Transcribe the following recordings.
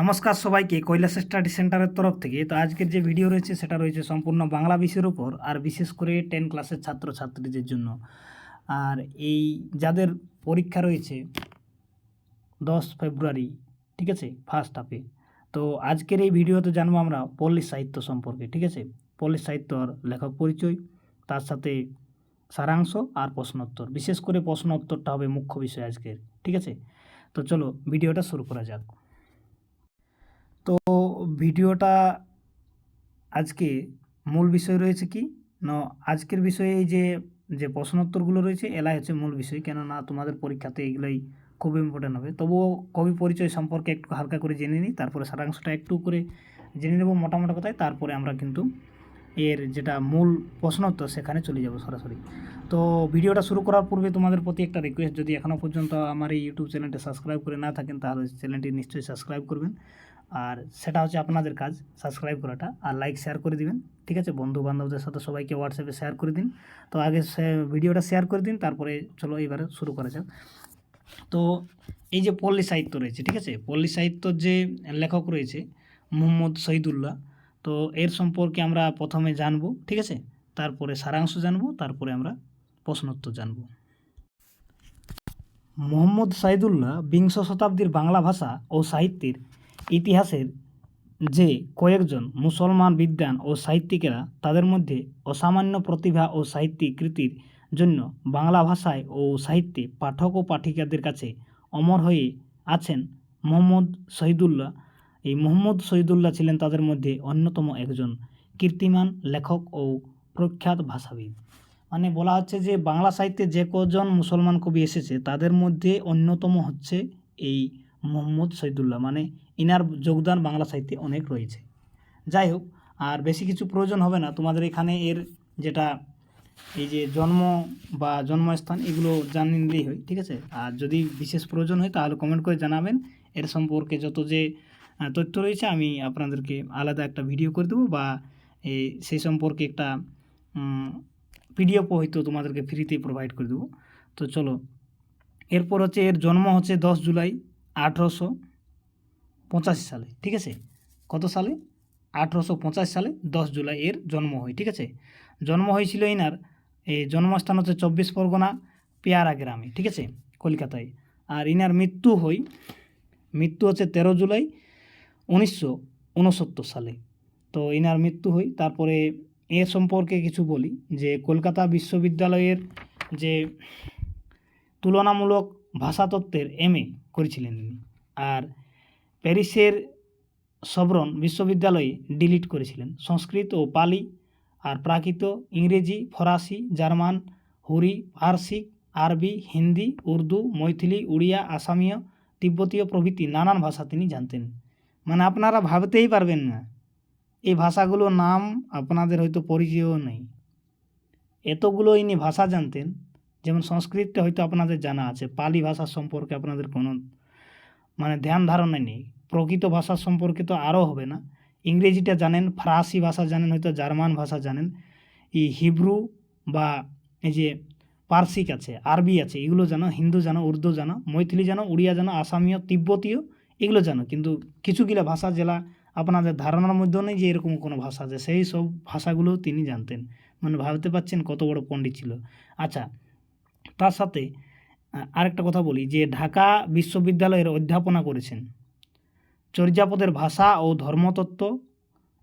নমস্কার সবাইকে, কৈলাস স্টাডি সেন্টারের তরফ থেকে। তো আজকের যে ভিডিও রয়েছে, সেটা রয়েছে সম্পূর্ণ বাংলা বিষয়ের উপর, আর বিশেষ করে টেন ক্লাসের ছাত্রছাত্রীদের জন্য। আর এই যাদের পরীক্ষা রয়েছে, দশ ফেব্রুয়ারি, ঠিক আছে ফার্স্ট হাফে তো আজকের এই ভিডিওতে জানব আমরা পল্লী সাহিত্য সম্পর্কে, ঠিক আছে? পল্লী সাহিত্যর লেখক পরিচয়, তার সাথে সারাংশ আর প্রশ্নোত্তর। বিশেষ করে প্রশ্ন উত্তরটা হবে মুখ্য বিষয় আজকের, ঠিক আছে? তো চলো ভিডিওটা শুরু করা যাক। তো ভিডিওটা আজকে মূল বিষয় রয়েছে কি? না, আজকের বিষয়ে এই যে যে প্রশ্নোত্তরগুলো রয়েছে, এলাই হচ্ছে মূল বিষয়। কেননা তোমাদের পরীক্ষাতে এগুলোই খুব ইম্পর্টেন্ট হবে। তবুও কবি পরিচয় সম্পর্কে একটু হালকা করে জেনে নিই, তারপরে সারাংশটা একটু করে জেনে নেব মোটামোটা কথায়। তারপরে আমরা কিন্তু এর যেটা মূল প্রশ্নোত্তর সেখানে চলে যাব সরাসরি। তো ভিডিওটা শুরু করার পূর্বে তোমাদের প্রতি একটা রিকোয়েস্ট যদি এখনও পর্যন্ত আমার এই ইউটিউব চ্যানেলটি সাবস্ক্রাইব করে না থাকেন, তাহলে চ্যানেলটি নিশ্চয়ই সাবস্ক্রাইব করবেন। আর সেটা হচ্ছে আপনাদের কাজ সাবস্ক্রাইব করাটা আর লাইক শেয়ার করে দিবেন, ঠিক আছে? বন্ধু বান্ধবদের সাথে সবাইকে হোয়াটসঅ্যাপে শেয়ার করে দিন। তো আগে ভিডিওটা শেয়ার করে দিন, তারপরে চলো এবারে শুরু করা যাক। তো এই যে পল্লী সাহিত্য রয়েছে, ঠিক আছে? পল্লী সাহিত্যর যে লেখক রয়েছে মোহাম্মদ শহীদুল্লাহ তো এর সম্পর্কে আমরা প্রথমে জানব, ঠিক আছে? তারপরে সারাংশ জানব, তারপরে আমরা প্রশ্নোত্তর জানব। মোহাম্মদ সাইদুল্লাহ বিংশ শতাব্দীর বাংলা ভাষা ও সাহিত্যের ইতিহাসের যে কয়েকজন মুসলমান বিদ্বান ও সাহিত্যিকেরা, তাদের মধ্যে অসামান্য প্রতিভা ও সাহিত্যিক কৃতির জন্য বাংলা ভাষায় ও সাহিত্যে পাঠক ও পাঠিকাদের কাছে অমর হয়ে আছেন মোহাম্মদ শহীদুল্লাহ। এই মোহাম্মদ শহীদুল্লাহ ছিলেন তাদের মধ্যে অন্যতম একজন কীর্তিমান লেখক ও প্রখ্যাত ভাষাবিদ। মানে বলা হচ্ছে যে, বাংলা সাহিত্যে যে কজন মুসলমান কবি এসেছে, তাদের মধ্যে অন্যতম হচ্ছে এই মোহাম্মদ শহীদুল্লাহ। মানে ইনার যোগদান বাংলা সাহিত্যে অনেক রয়েছে। যাই হোক, আর বেশি কিছু প্রয়োজন হবে না। তোমাদের এখানে এর যেটা এই যে জন্ম বা জন্মস্থান, এগুলো জানিয়ে নিলেই হয়, ঠিক আছে? আর যদি বিশেষ প্রয়োজন হয়, তাহলে কমেন্ট করে জানাবেন। এর সম্পর্কে যত যে তথ্য রয়েছে, আমি আপনাদেরকে আলাদা একটা ভিডিও করে দেবো বা সেই সম্পর্কে একটা পিডিএফও হয়তো তোমাদেরকে ফ্রিতে প্রোভাইড করে দেবো। তো চলো, এরপর হচ্ছে এর জন্ম হচ্ছে দশ জুলাই আঠেরোশো পঁচাশি সালে ঠিক আছে? কত সালে? আঠেরোশো পঁচাশি সালে দশ জুলাই এর জন্ম হয় ঠিক আছে? জন্ম হয়েছিল এনার এই জন্মস্থান হচ্ছে চব্বিশ পরগনা পেয়ারা গ্রামে ঠিক আছে? কলকাতায়। আর ইনার মৃত্যু হয় মৃত্যু হচ্ছে তেরো জুলাই উনিশশো উনসত্তর সালে। তো ইনার মৃত্যু হয় তারপরে এর সম্পর্কে কিছু বলি যে কলকাতা বিশ্ববিদ্যালয়ের যে তুলনামূলক ভাষাতত্ত্বের এম এ করেছিলেন আর প্যারিসের সবরন বিশ্ববিদ্যালয়ে ডিলিট করেছিলেন। সংস্কৃত ও পালি আর প্রাকৃত ইংরেজি, ফরাসি, জার্মান, হুরি ফার্সি আরবি, হিন্দি, উর্দু, মৈথিলি, উড়িয়া, আসামীয়, তিব্বতীয় প্রভৃতি নানান ভাষা তিনি জানতেন। মানে আপনারা ভাবতেই পারবেন না, এই ভাষাগুলোর নাম আপনাদের হয়তো পরিচয়ও নেই। এতগুলো ইনি ভাষা জানতেন, যেমন সংস্কৃতটা হয়তো আপনাদের জানা আছে, পালি ভাষা সম্পর্কে আপনাদের কোনো মানে ধ্যান ধারণা নেই। প্রকৃত ভাষা সম্পর্কে তো আরও হবে না। ইংরেজিটা জানেন, ফরাসি ভাষা জানেন, হয়তো জার্মান ভাষা জানেন। এই হিব্রু বা এই যে পার্সিক আছে, আরবি আছে, এগুলো জানো, হিন্দু জানো, উর্দু জানো, মৈথিলি জানো, উড়িয়া জানো আসামীয় তিব্বতীয়, এগুলো জানো। কিন্তু কিছুগুলা ভাষা জেলা আপনাদের ধারণার মধ্যেও নেই যে এরকম কোনো ভাষা আছে। সেই সব ভাষাগুলো তিনি জানতেন। মানে ভাবতে পারছেন কত বড় পণ্ডিত ছিল। আচ্ছা তার সাথে আরেকটা কথা বলি, যে ঢাকা বিশ্ববিদ্যালয়ের অধ্যাপনা করেছেন। চর্যাপদের ভাষা ও ধর্মতত্ত্ব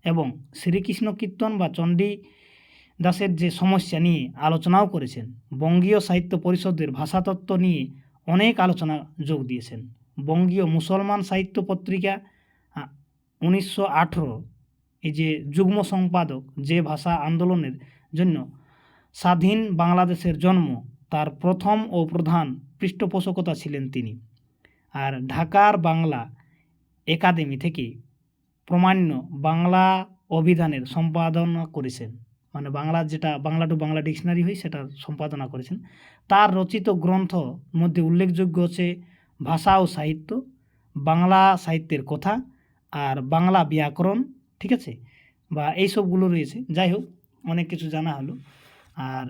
এবং শ্রীকৃষ্ণ কীর্তন বা চণ্ডী দাসের যে সমস্যা নিয়ে আলোচনাও করেছেন, বঙ্গীয় সাহিত্য পরিষদের ভাষাতত্ত্ব নিয়ে অনেক আলোচনা যোগ দিয়েছেন। বঙ্গীয় মুসলমান সাহিত্য পত্রিকা উনিশশো আঠেরো, এই যে যুগ্ম সম্পাদক যে ভাষা আন্দোলনের জন্য স্বাধীন বাংলাদেশের জন্ম তার প্রথম ও প্রধান পৃষ্ঠপোষকতা ছিলেন তিনি। আর ঢাকার বাংলা একাডেমি থেকে প্রমাণ্য বাংলা অভিধানের সম্পাদনা করেছেন। মানে বাংলার যেটা, বাংলা টু বাংলা ডিকশনারি হয় সেটা সম্পাদনা করেছেন। তার রচিত গ্রন্থ মধ্যে উল্লেখযোগ্য হচ্ছে ভাষা ও সাহিত্য, বাংলা সাহিত্যের কথা আর বাংলা ব্যাকরণ, ঠিক আছে? বা এই সবগুলো রয়েছে। যাই হোক, অনেক কিছু জানা হলো। আর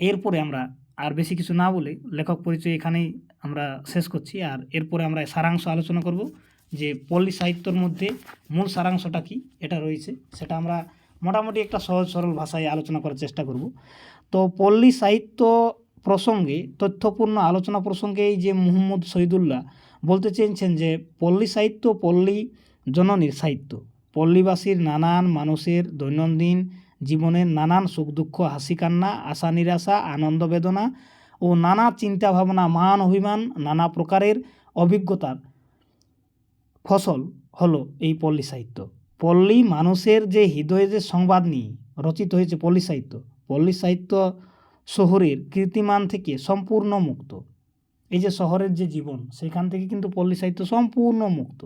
এরপরে আমরা আর বেশি কিছু না বলে লেখক পরিচয় এখানেই আমরা শেষ করছি। আর এরপরে আমরা সারাংশ আলোচনা করব যে পল্লী সাহিত্যর মধ্যে মূল সারাংশটা কি, এটা রয়েছে। সেটা আমরা মোটামুটি একটা সহজ সরল ভাষায় আলোচনা করার চেষ্টা করব। তো পল্লী সাহিত্য প্রসঙ্গে, তথ্যপূর্ণ আলোচনা প্রসঙ্গে এই যে মুহম্মদ শহীদুল্লাহ বলতে চেয়েছেন যে পল্লী সাহিত্য পল্লী জননীর সাহিত্য। পল্লীবাসীর নানান মানুষের দৈনন্দিন জীবনের নানান সুখ দুঃখ, হাসি কান্না, আশা নিরাশা, আনন্দ বেদনা ও নানা চিন্তা ভাবনা, মান অভিমান, নানা প্রকারের অভিজ্ঞতার ফসল হলো এই পল্লী সাহিত্য। পল্লী মানুষের যে হৃদয়ে যে সংবাদ নিয়ে রচিত হয়েছে পল্লী সাহিত্য পল্লী সাহিত্য শহরের কীর্তিমান থেকে সম্পূর্ণ মুক্ত। এই যে শহরের যে জীবন, সেখান থেকে কিন্তু পল্লী সাহিত্য সম্পূর্ণ মুক্ত।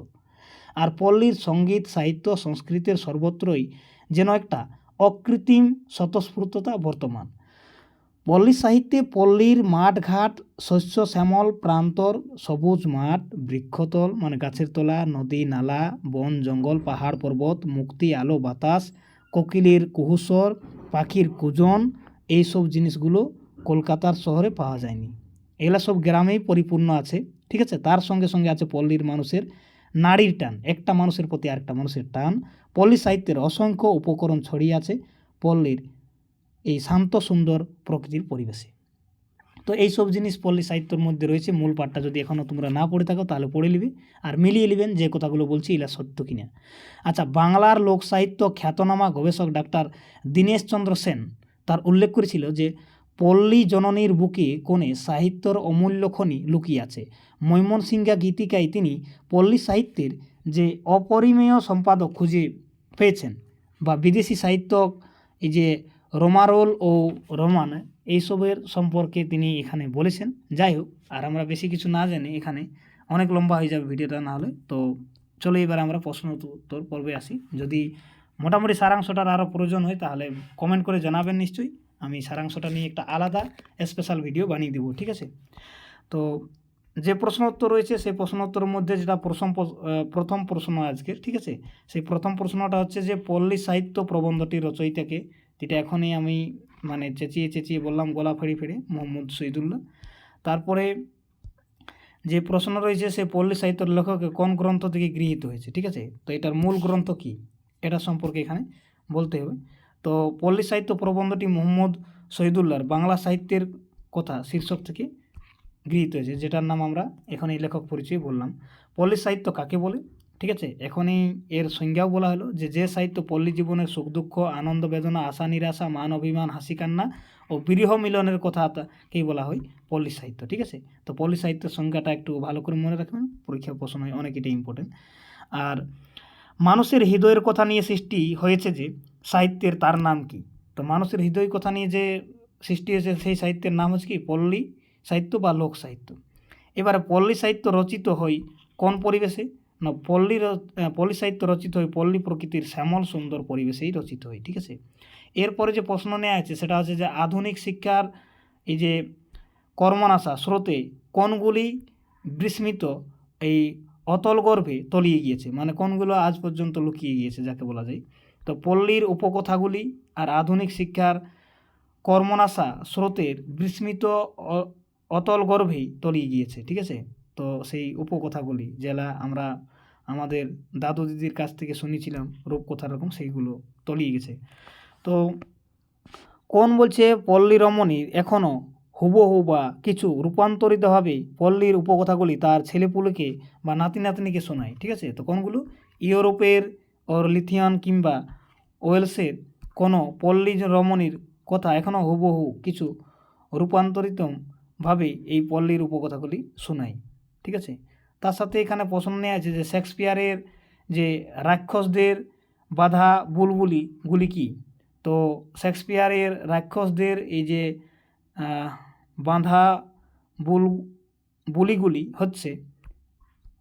আর পল্লীর সংগীত, সাহিত্য, সংস্কৃতির সর্বত্রই যেন একটা অকৃত্রিম স্বতঃস্ফূর্ততা বর্তমান। পল্লী সাহিত্যে পল্লীর মাঠঘাট, শস্য শ্যামল প্রান্তর, সবুজ মাঠ, বৃক্ষতল মানে গাছের তলা, নদী, নালা, বন, জঙ্গল, পাহাড়, পর্বত, মুক্তি, আলো, বাতাস, কোকিলের কুহুসর পাখির কুজন, এইসব জিনিসগুলো কলকাতার শহরে পাওয়া যায়নি। এগুলা সব গ্রামেই পরিপূর্ণ আছে, ঠিক আছে? তার সঙ্গে সঙ্গে আছে পল্লীর মানুষের নারীর টান, একটা মানুষের প্রতি আরেকটা মানুষের টান। পল্লী সাহিত্যের অসংখ্য উপকরণ ছড়িয়ে আছে পল্লীর এই শান্ত, সুন্দর প্রকৃতির পরিবেশে। তো এই সব জিনিস পল্লী সাহিত্যের মধ্যে রয়েছে। মূল পাঠটা যদি এখনও তোমরা না পড়ে থাকো, তাহলে পড়ে নিবে। আর মিলিয়ে নেবেন যে কথাগুলো বলছি এলা সত্য কিনা। আচ্ছা বাংলার লোক সাহিত্য খ্যাতনামা গবেষক ডাক্তার দীনেশ চন্দ্র সেন তার উল্লেখ করেছিল যে পল্লী জননীর বুকে কোণে সাহিত্যর অমূল্য খনি লুকিয়ে আছে ময়মনসিংহা গীতিকায় তিনি পল্লী সাহিত্যের যে অপরিমেয় সম্পাদক খুঁজে পেয়েছেন বা বিদেশি সাহিত্য এই যে রোমারোল ও রোমান এইসবের সম্পর্কে তিনি এখানে বলেছেন। যাই হোক, আর আমরা বেশি কিছু না জানি এখানে অনেক লম্বা হয়ে যাবে ভিডিওটা না হলে। তো চলো এবার আমরা প্রশ্ন উত্তর পর্বে আসি। যদি মোটামুটি সারাংশটার আরও প্রয়োজন হয় তাহলে কমেন্ট করে জানাবেন নিশ্চয়ই। আমি সারাংশটা নিয়ে একটা আলাদা স্পেশাল ভিডিও বানিয়ে দেবো, ঠিক আছে? তো যে প্রশ্ন উত্তর রয়েছে, সেই প্রশ্ন উত্তরের মধ্যে যেটা প্রথম প্রথম প্রশ্ন আজকে, ঠিক আছে? সেই প্রথম প্রশ্নটা হচ্ছে যে, পল্লী সাহিত্য প্রবন্ধটি রচয়িতাকে, যেটা এখনই আমি মানে চেঁচিয়ে চেঁচিয়ে বললাম, গলা ফেড়ে ফেড়ে, মোহাম্মদ শহীদুল্লাহ। তারপরে যে প্রশ্ন রয়েছে, সে পল্লী সাহিত্যের লেখক কোন গ্রন্থ থেকে গৃহীত হয়েছে, ঠিক আছে? তো এটার মূল গ্রন্থ কি? এটা সম্পর্কে এখানে বলতে হবে। তো পল্লী সাহিত্য প্রবন্ধটি মোহাম্মদ শহীদুল্লাহর বাংলা সাহিত্যের কথা শীর্ষক থেকে গৃহীত হয়েছে, যেটার নাম আমরা এখন এই লেখক পরিচয় বললাম। পল্লী সাহিত্য কাকে বলে? ঠিক আছে, এখনই এর সংজ্ঞাও বলা হলো যে যে সাহিত্য পল্লী জীবনের সুখ, দুঃখ, আনন্দ, বেদনা, আশা, নিরাশা, মান, অভিমান, হাসি, কান্না ও বিরহ মিলনের কথাকেই বলা হয় পল্লী সাহিত্য। ঠিক আছে, তো পল্লী সাহিত্যের সংজ্ঞাটা একটু ভালো করে মনে রাখবেন, পরীক্ষা প্রশ্ন হয়, অনেক এটা ইম্পর্টেন্ট আর মানুষের হৃদয়ের কথা নিয়ে সৃষ্টি হয়েছে যে সাহিত্যের তার নাম কি? তো মানুষের হৃদয় কথা নিয়ে যে সৃষ্টি হয়েছে সেই সাহিত্যের নাম হচ্ছে কি? পল্লী সাহিত্য বা লোক সাহিত্য। এবারে পল্লী সাহিত্য রচিত হয় কোন পরিবেশে? না, পল্লী পল্লী সাহিত্য রচিত হয় পল্লী প্রকৃতির শ্যামল সুন্দর পরিবেশেই রচিত হয়, ঠিক আছে? এরপরে যে প্রশ্ন নেওয়া আছে সেটা হচ্ছে যে আধুনিক শিক্ষার এই যে কর্মনাশা স্রোতে কোনগুলি বিস্মিত এই অতল গর্ভে তলিয়ে গিয়েছে? মানে কোনগুলো আজ পর্যন্ত লুকিয়ে গিয়েছে, যাকে বলা যায়? তো পল্লীর উপকথাগুলি আর আধুনিক শিক্ষার কর্মনাশা স্রোতের বিস্মিত অতল গর্ভেই তলিয়ে গিয়েছে, ঠিক আছে? তো সেই উপকথাগুলি যেটা আমরা আমাদের দাদু দিদির কাছ থেকে শুনেছিলাম, রূপকথা রকম সেইগুলো তলিয়ে গেছে। তো কোন বলছে, পল্লী রমণীর এখনও হুবহু বা কিছু রূপান্তরিতভাবে পল্লীর উপকথাগুলি তার ছেলেপুলেকে বা নাতি নাতনিকে শোনায়, ঠিক আছে? তো কোনগুলো? ইউরোপের ওর লিথিয়ান কিংবা ওয়েলসের কোনো পল্লী রমণীর কথা এখনও হুবহু কিছু রূপান্তরিতভাবে এই পল্লীর উপকথাগুলি শোনাই, ঠিক আছে? তার সাথে এখানে প্রশ্ন নেওয়া আছে যে শেক্সপিয়ারের যে রাক্ষসদের বাধা বুলবুলিগুলি কি? তো শেক্সপিয়ারের রাক্ষসদের এই যে বাঁধা বুল, বুলিগুলি হচ্ছে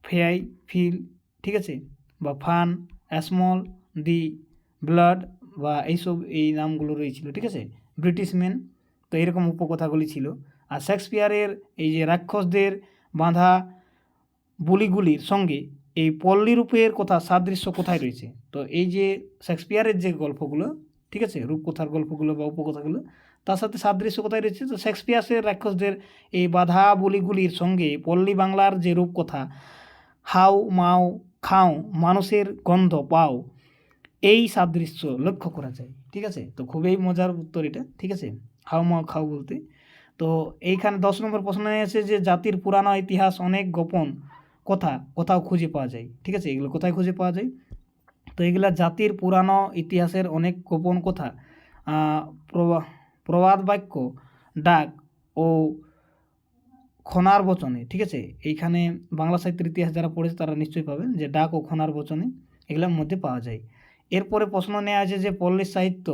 ফেয়াই ফিল, ঠিক আছে? বা ফান, অ্যাসমল, দি ব্লাড বা এইসব এই নামগুলো রয়েছিল, ঠিক আছে? ব্রিটিশ মেন তো এরকম উপকথাগুলি ছিল। আর শেক্সপিয়ারের এই যে রাক্ষসদের বাঁধা বুলিগুলির সঙ্গে এই পল্লীরূপের কথা, সাদৃশ্য কোথায় রয়েছে? তো এই যে শেক্সপিয়ারের যে গল্পগুলো, ঠিক আছে? রূপকথার গল্পগুলো বা উপকথাগুলো, তার সাথে সাদৃশ্য কোথায় রয়েছে? তো শেক্সপিয়ারের রাক্ষসদের এই বাধা বলিগুলির সঙ্গে পল্লী বাংলার যে রূপকথা, হাও, মাও, খাও, মানুষের গন্ধ পাও এই সাদৃশ্য লক্ষ্য করা যায়, ঠিক আছে? তো খুবই মজার উত্তর এটা, ঠিক আছে? হাও মাও খাও বলতে। তো এইখানে দশ নম্বর প্রশ্ন আছে যে, জাতির পুরানো ইতিহাস অনেক গোপন কথা, কোথাও খুঁজে পাওয়া যায়, ঠিক আছে? এগুলো কোথায় খুঁজে পাওয়া যায়? তো এগুলা জাতির পুরানো ইতিহাসের অনেক গোপন কথা প্রবাদ বাক্য, ডাক ও খনার বচনে, ঠিক আছে? এইখানে বাংলা সাহিত্যের ইতিহাস যারা পড়েছে তারা নিশ্চয়ই পাবেন যে, ডাক ও খনার বচনে এগুলোর মধ্যে পাওয়া যায়। এরপরে প্রশ্ন নেওয়া আছে যে পল্লী সাহিত্য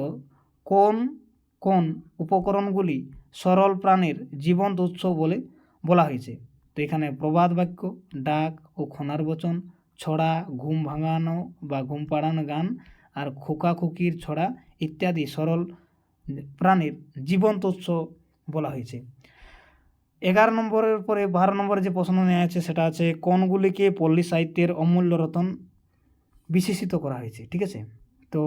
কোন কোন উপকরণগুলি সরল প্রাণের জীবন্ত উৎস বলে বলা হয়েছে? তো এখানে প্রবাদ বাক্য, ডাক ও খনার বচন, ছড়া, ঘুম ভাঙানো বা ঘুম পাড়ানো গান আর খোকা খুকির ছড়া ইত্যাদি সরল প্রাণীর জীবন্ত উৎস বলা হয়েছে। এগারো নম্বরের পরে বারো নম্বরে যে প্রশ্ন নেওয়া আছে সেটা আছে, কোনগুলিকে পল্লী সাহিত্যের অমূল্য রতন বিশেষিত করা হয়েছে, ঠিক আছে? তো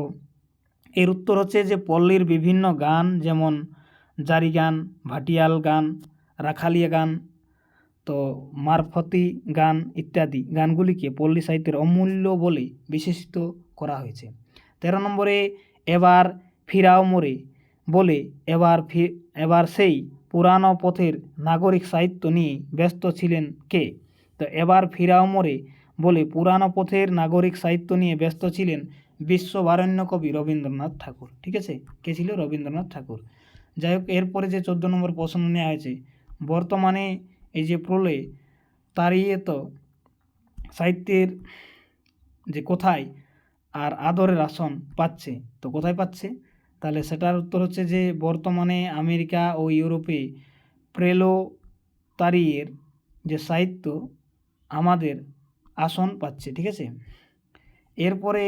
এর উত্তর হচ্ছে যে পল্লীর বিভিন্ন গান, যেমন জারি গান, ভাটিয়াল গান, রাখালিয়া গান, তো মারফতি গান ইত্যাদি গানগুলিকে পল্লী সাহিত্যের অমূল্য বলে বিশেষিত করা হয়েছে। তেরো নম্বরে, এবার ফিরাও মোরে বলে এবার ফি, এবার সেই পুরানো পথের নাগরিক সাহিত্য নিয়ে ব্যস্ত ছিলেন কে? তো এবার ফিরাও মোরে বলে পুরানো পথের নাগরিক সাহিত্য নিয়ে ব্যস্ত ছিলেন বিশ্ববারণ্য কবি রবীন্দ্রনাথ ঠাকুর। ঠিক আছে? কে ছিল রবীন্দ্রনাথ ঠাকুর? যাই হোক, এরপরে যে চোদ্দ নম্বর প্রশ্ন নেওয়া হয়েছে, বর্তমানে এই যে প্রলয় তাড়িয়ে তো সাহিত্যের যে কোথায় আর আদরের আসন পাচ্ছে। তো কোথায় পাচ্ছে? তাহলে সেটার উত্তর হচ্ছে যে, বর্তমানে আমেরিকা ও ইউরোপে প্রেলো তারিয়ের যে সাহিত্য, আমাদের আসন পাচ্ছে, ঠিক আছে? এরপরে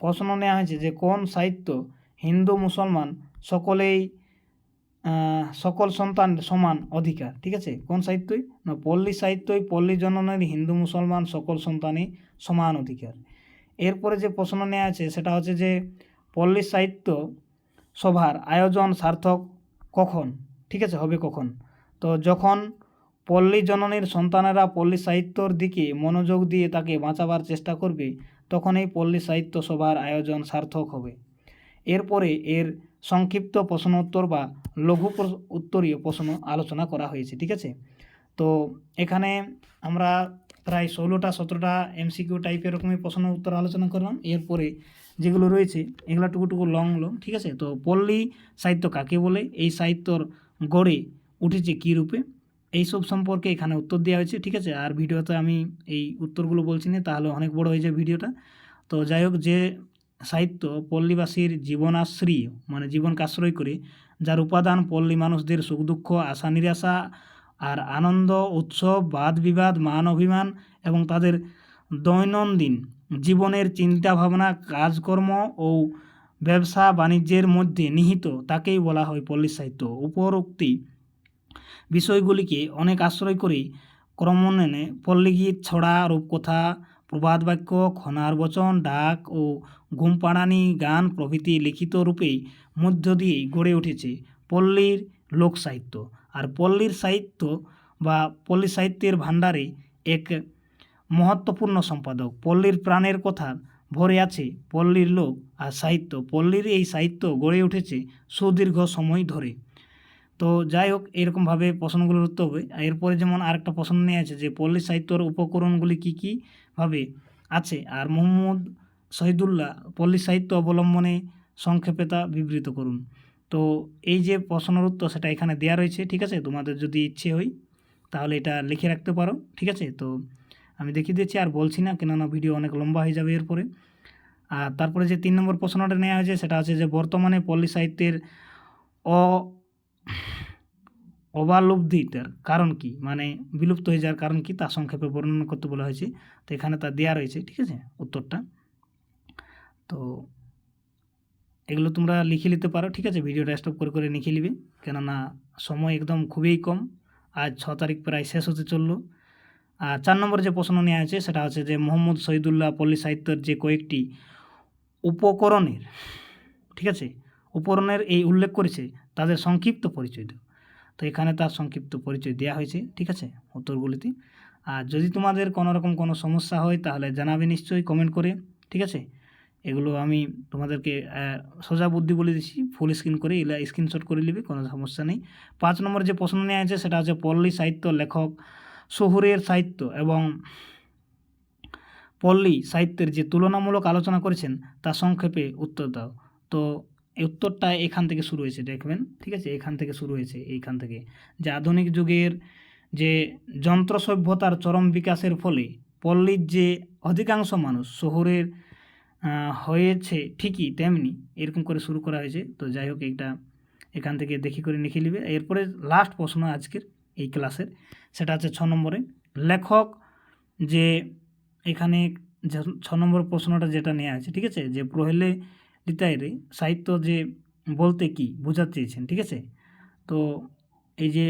প্রশ্ন নেওয়া হয়েছে যে কোন সাহিত্য হিন্দু মুসলমান সকলেই সকল সন্তান সমান অধিকার, ঠিক আছে? কোন সাহিত্যই? না, পল্লী সাহিত্যই, পল্লী জননের হিন্দু মুসলমান সকল সন্তানই সমান অধিকার। এরপরে যে প্রশ্ন নেওয়া আছে সেটা হচ্ছে যে পল্লী সাহিত্য সভার আয়োজন সার্থক কখন? ঠিক আছে, হবে কখন? তো যখন পল্লী জননীর সন্তানেরা পল্লী সাহিত্যর দিকে মনোযোগ দিয়ে তাকে বাঁচাবার চেষ্টা করবে, তখন এই পল্লী সাহিত্য সভার আয়োজন সার্থক হবে। এরপরে এর সংক্ষিপ্ত প্রশ্নোত্তর বা লঘু উত্তরীয় প্রশ্ন আলোচনা করা হয়েছে, ঠিক আছে? তো এখানে আমরা প্রায় ষোলোটা, সতেরোটা এমসিকিউ টাইপের এরকমই প্রশ্ন উত্তর আলোচনা করলাম। এরপরে যেগুলো রয়েছে, এগুলো টুকু টুকু লং লং ঠিক আছে? তো পল্লী সাহিত্য কাকে বলে? এই সাহিত্যর গড়ে উঠেছে কী রূপে? এইসব সম্পর্কে এখানে উত্তর দেওয়া হয়েছে, ঠিক আছে? আর ভিডিওতে আমি এই উত্তরগুলো বলছি না, তাহলে অনেক বড় হয়ে যায় ভিডিওটা। তো যাই হোক, যে সাহিত্য পল্লীবাসীর জীবনাশ্রী মানে জীবনকে আশ্রয় করে, যার উপাদান পল্লী মানুষদের সুখ দুঃখ, আশা নিরাশা আর আনন্দ, উৎসব, বাদ বিবাদ, মান অভিমান এবং তাদের দৈনন্দিন জীবনের চিন্তা ভাবনা, কাজকর্ম ও ব্যবসা বাণিজ্যের মধ্যে নিহিত, তাকেই বলা হয় পল্লী সাহিত্য। উপরোক্তি বিষয়গুলিকে অনেক আশ্রয় করে ক্রমণে পল্লীগীত, ছড়া, রূপকথা প্রবাদ বাক্য খনার বচন, ডাক ও ঘুমপাড়ানি গান প্রভৃতি লিখিত রূপে মধ্য দিয়েই গড়ে উঠেছে পল্লীর লোক সাহিত্য আর পল্লীর সাহিত্য বা পল্লী সাহিত্যের ভাণ্ডারে এক মহত্বপূর্ণ সম্পাদক। পল্লীর প্রাণের কথা ভরে আছে পল্লীর লোক আর সাহিত্য। পল্লীর এই সাহিত্য গড়ে উঠেছে সুদীর্ঘ সময় ধরে। তো যাই হোক, এরকমভাবে প্রশ্নগুলোর উত্তর হবে। এরপরে যেমন আরেকটা প্রশ্ন নিয়ে আছে যে, পল্লী সাহিত্যর উপকরণগুলি কী কীভাবে আছে। আর মোহাম্মদ শহীদুল্লাহ পল্লী সাহিত্য অবলম্বনে সংক্ষেপে তা বিবৃত করুন। তো এই যে প্রশ্নের উত্তর সেটা এখানে দেওয়া রয়েছে, ঠিক আছে? তোমাদের যদি ইচ্ছে হয়, তাহলে এটা লিখে রাখতে পারো, ঠিক আছে? তো আমি দেখিয়ে দিচ্ছি, আর বলছি না, কেননা ভিডিও অনেক লম্বা হয়ে যাবে এরপরে। আর তারপরে যে তিন নম্বর প্রশ্নটা নেওয়া হয়েছে, সেটা হচ্ছে যে, বর্তমানে পল্লী সাহিত্যের অ অবালব্ধিটার কারণ কি? মানে বিলুপ্ত হয়ে যাওয়ার কারণ কি? তা সংক্ষেপে বর্ণনা করতে বলা হয়েছে। তো এখানে তা দেওয়া রয়েছে, ঠিক আছে? উত্তরটা। তো এগুলো তোমরা লিখে নিতে পারো, ঠিক আছে? ভিডিওটা স্টপ করে করে লিখে নিবে। কেননা সময় একদম খুবই কম। আজ ছ তারিখ প্রায় শেষ হতে চলল। আর চার নম্বর যে প্রশ্ন নেওয়া আছে সেটা হচ্ছে যে মোহাম্মদ শহীদুল্লাহ পল্লী সাহিত্যের যে কয়েকটি উপকরণের, ঠিক আছে? উপকরণের এই উল্লেখ করেছে তাদের সংক্ষিপ্ত পরিচয় দাও। তো এখানে তার সংক্ষিপ্ত পরিচয় দেওয়া হয়েছে, ঠিক আছে? উত্তরগুলিতে। আর যদি তোমাদের কোনো রকম কোনো সমস্যা হয়, তাহলে জানাবে নিশ্চয়ই কমেন্ট করে, ঠিক আছে? এগুলো আমি তোমাদেরকে সোজা বুদ্ধি বলে দিচ্ছি ফুল স্ক্রিন করে এগুলো স্ক্রিনশট করে নিবে, কোনো সমস্যা নেই। পাঁচ নম্বর যে প্রশ্ন নেওয়া আছে সেটা হচ্ছে পল্লী সাহিত্য লেখক শহুরের সাহিত্য এবং পল্লী সাহিত্যের যে তুলনামূলক আলোচনা করেছেন তা সংক্ষেপে উত্তর দাও। তো উত্তরটা এখান থেকে শুরু হয়েছে, দেখবেন, ঠিক আছে? এখান থেকে শুরু হয়েছে, এইখান থেকে। যে আধুনিক যুগের যে যন্ত্র সভ্যতার চরম বিকাশের ফলে পল্লীর যে অধিকাংশ মানুষ শহরের হয়েছে ঠিকই তেমনি, এরকম করে শুরু করা হয়েছে। তো যাই হোক, এইটা এখান থেকে দেখি করে লিখে নিবে। এরপরে লাস্ট প্রশ্ন আজকের এই ক্লাসের, সেটা হচ্ছে ছ নম্বরে। লেখক যে এখানে ছ নম্বর প্রশ্নটা যেটা নেওয়া আছে, ঠিক আছে? যে প্রহেলে লিতাইরে সাহিত্য যে বলতে কি বোঝাতে চেয়েছেন, ঠিক আছে? তো এই যে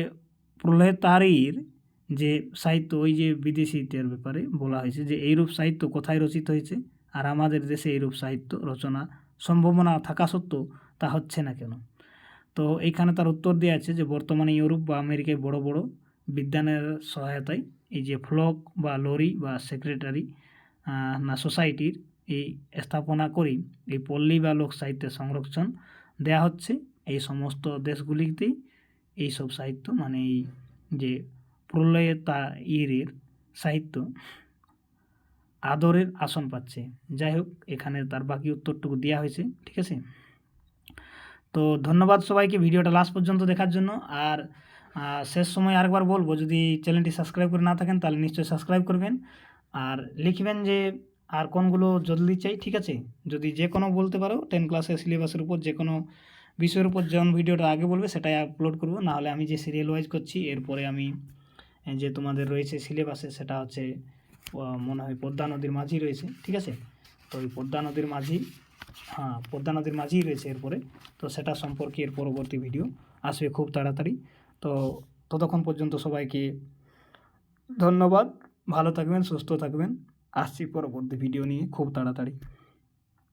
প্রলয়তারির যে সাহিত্য, ওই যে বিদেশিদের ব্যাপারে বলা হয়েছে যে, এইরূপ সাহিত্য কোথায় রচিত হয়েছে? আর আমাদের দেশে এইরূপ সাহিত্য রচনা সম্ভাবনা থাকা সত্ত্বেও তা হচ্ছে না কেন? তো এইখানে তার উত্তর দেওয়া আছে যে, বর্তমানে ইউরোপ বা আমেরিকায় বড় বড় বিজ্ঞানের সহায়তায় এই যে ফ্লক বা লরি বা সেক্রেটারি না সোসাইটির এই স্থাপনা করেই এই পল্লী বা লোক সাহিত্যের সংরক্ষণ। দেয়া হচ্ছে এই সমস্ত দেশগুলিতেই এই সব সাহিত্য মানে এই যে প্রলয়তা ইয়ের সাহিত্য আদরের আসন পাচ্ছে। যাই হোক, এখানে তার বাকি উত্তরটুকু দেওয়া হয়েছে, ঠিক আছে? তো ধন্যবাদ সবাইকে ভিডিওটা লাস্ট পর্যন্ত দেখার জন্য। আর শেষ সময় আরেকবার বলব, যদি চ্যানেলটি সাবস্ক্রাইব করে না থাকেন, তাহলে নিশ্চয়ই সাবস্ক্রাইব করবেন। আর লিখবেন যে আর কোনগুলো জলদি চাই, ঠিক আছে? যদি যে কোনো বলতে পারো টেন ক্লাসের সিলেবাসের উপর, যে কোনো বিষয়ের উপর যেমন ভিডিওটা আগে বলবে, সেটাই আপলোড করব। নাহলে আমি যে সিরিয়াল ওয়াইজ করছি, এরপরে আমি যে তোমাদের রয়েছে সিলেবাসে সেটা হচ্ছে মনে হয় পদ্মা নদীর মাঝি রয়েছে, ঠিক আছে? তো ওই পদ্মা নদীর মাঝি হ্যাঁ পদ্মা নদীর মাঝিই রয়েছে এরপরে। তো সেটা সম্পর্কে এর পরবর্তী ভিডিও আসবে খুব তাড়াতাড়ি। তো ততক্ষণ পর্যন্ত সবাইকে ধন্যবাদ। ভালো থাকবেন, সুস্থ থাকবেন। আসছি পরবর্তী ভিডিও নিয়ে। খুব তাড়াতাড়ি।